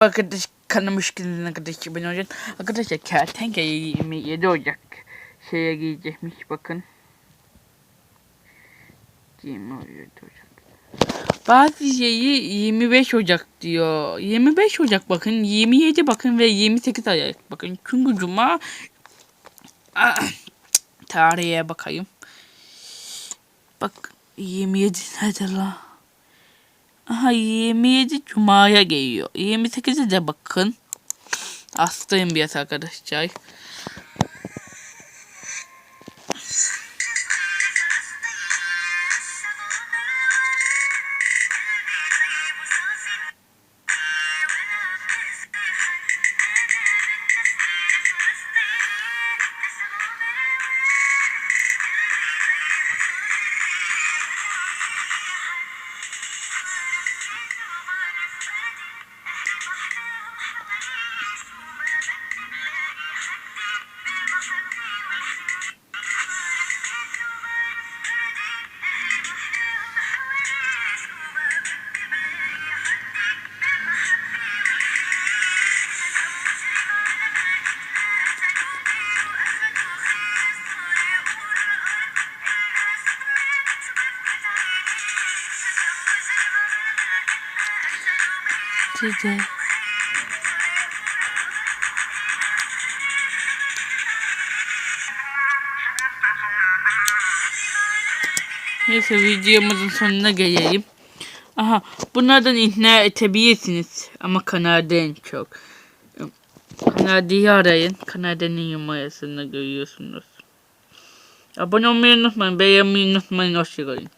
Arkadaş kanamış kızın arkadaşı ben hocam. Arkadaşlar kertenkele 27 Ocak şeye giyecekmiş bakın. 27 Ocak. Bazı şeyi 25 Ocak diyor. 25 Ocak bakın 27 bakın ve 28 Ocak bakın. Çünkü cuma tarihe bakayım. Bak 27 nedir la? Aha 27 Cuma'ya geliyor. 28'e de bakın. Hastayım biraz arkadaşlar. Size. Neyse videomuzun sonuna geleyim. Aha bunlardan ikna edebilirsiniz. Ama kanalda en çok. Kanada'yı arayın. Kanada'nın numarasını görüyorsunuz. Abone olmayı unutmayın. Beğenmeyi unutmayın. Hoşçakalın.